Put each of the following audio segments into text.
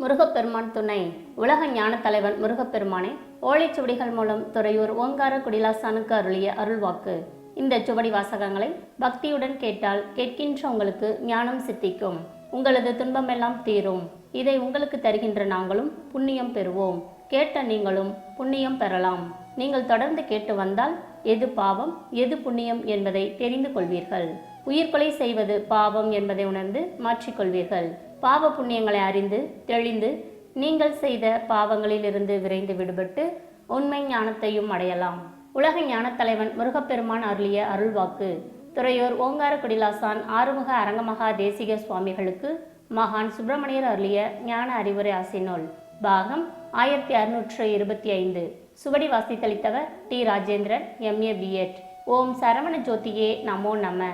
முருகப்பெருமான் துணை. உலக ஞான தலைவன் முருகப்பெருமானே ஓலைச்சுவடிகள் மூலம் துறையூர் ஓங்கார குடிலாசானுக்கு அருளிய அருள்வாக்கு. இந்த சுவடி வாசகங்களை பக்தியுடன் கேட்டால் கேட்கின்ற உங்களுக்கு ஞானம் சித்திக்கும். உங்களது துன்பமெல்லாம் தீரும். இதை உங்களுக்கு தருகின்ற நாங்களும் புண்ணியம் பெறுவோம். கேட்ட நீங்களும் புண்ணியம் பெறலாம். நீங்கள் தொடர்ந்து கேட்டு வந்தால் எது பாவம் எது புண்ணியம் என்பதை தெரிந்து கொள்வீர்கள். உயிர்கொலை செய்வது பாவம் என்பதை உணர்ந்து மாற்றிக்கொள்வீர்கள். பாவ புண்ணியங்களை அறிந்து தெளிந்து நீங்கள் செய்த பாவங்களிலிருந்து விரைந்து விடுபட்டு உண்மை ஞானத்தையும் அடையலாம். உலக ஞானத் தலைவன் முருகப்பெருமான் அருளிய அருள்வாக்கு. துறையூர் ஓங்கார குடிலாசான் ஆறுமுக அரங்கமகா தேசிக சுவாமிகளுக்கு மகான் சுப்பிரமணியர் அருளிய ஞான அறிவுரை ஆசினோல் பாகம் ஆயிரத்தி அறுநூற்று இருபத்தி ஐந்து. சுவடி வாசித்தளித்தவர் டி. ராஜேந்திரன் எம்ஏ பிஎட் ஓம் சரவண ஜோதியே நமோ நம.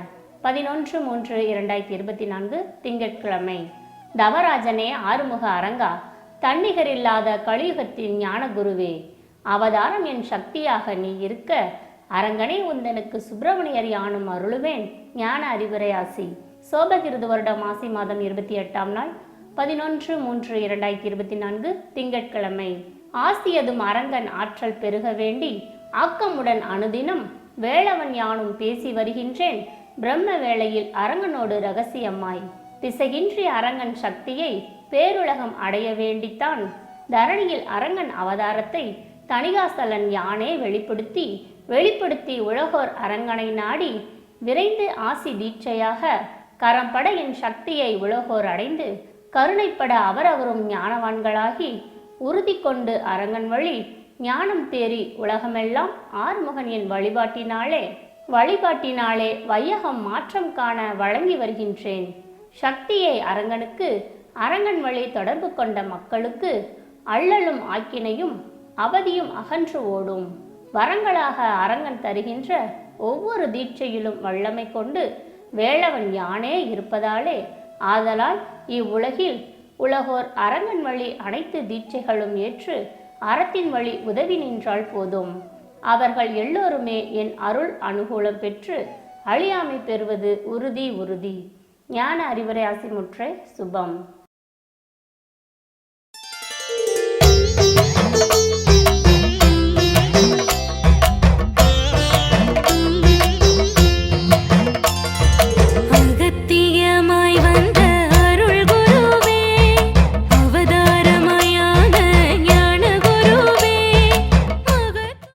பதினொன்று மூன்று இரண்டாயிரத்தி இருபத்தி நான்கு திங்கட்கிழமை. தவராஜனே ஆறுமுக அரங்கா? தன்னிகரில்லாத கலியுகத்தின் ஞான குருவே அவதாரம் என் சக்தியாக நீ இருக்க அரங்கனே உந்தனுக்கு சுப்பிரமணியர் யானும் அருளுவேன் ஞான அறிவுரை ஆசி சோபகிருது வருடம் ஆசி மாதம் இருபத்தி எட்டாம் நாள் பதினொன்று மூன்று இரண்டாயிரத்தி இருபத்தி நான்கு திங்கட்கிழமை. ஆசியதும் அரங்கன் ஆற்றல் பெருக வேண்டி ஆக்கமுடன் அனுதினம் வேளவன் யானும் பேசி வருகின்றேன் பிரம்ம வேளையில் அரங்கனோடு ரகசியமாய். திசையின்றி அரங்கன் சக்தியை பேருலகம் அடைய வேண்டித்தான். தரணியில் அரங்கன் அவதாரத்தை தணிகாசலன் யானே வெளிப்படுத்தி வெளிப்படுத்தி உலகோர் அரங்கனை நாடி விரைந்து ஆசி தீட்சையாக கரம்படையின் சக்தியை உலகோர் அடைந்து கருணைப்பட அவரவரும் ஞானவான்களாகி உறுதி கொண்டு அரங்கன் வழி ஞானம் தேறி உலகமெல்லாம் ஆறுமுகன் என் வழிபாட்டினாலே வழிபாட்டினாலே வையகம் மாற்றம் காண வழங்கி வருகின்றேன். சக்தியை அரங்கனுக்கு அரங்கன் வழி தொடர்பு கொண்ட மக்களுக்கு அள்ளலும் ஆக்கினையும் அவதியும் அகன்று ஓடும். வரங்களாக அரங்கன் தருகின்ற ஒவ்வொரு தீட்சையிலும் வல்லமை கொண்டு வேளவன் யானே இருப்பதாலே ஆதலால் இவ்வுலகில் உலகோர் அரங்கன் வழி அனைத்து தீட்சைகளும் ஏற்று அறத்தின் வழி உதவி நின்றால் போதும். அவர்கள் எல்லோருமே என் அருள் அனுகூலம் பெற்று அழியாமை பெறுவது உறுதி உறுதி. ஞான அறிவுரை ஆசிமுற்று சுபம்.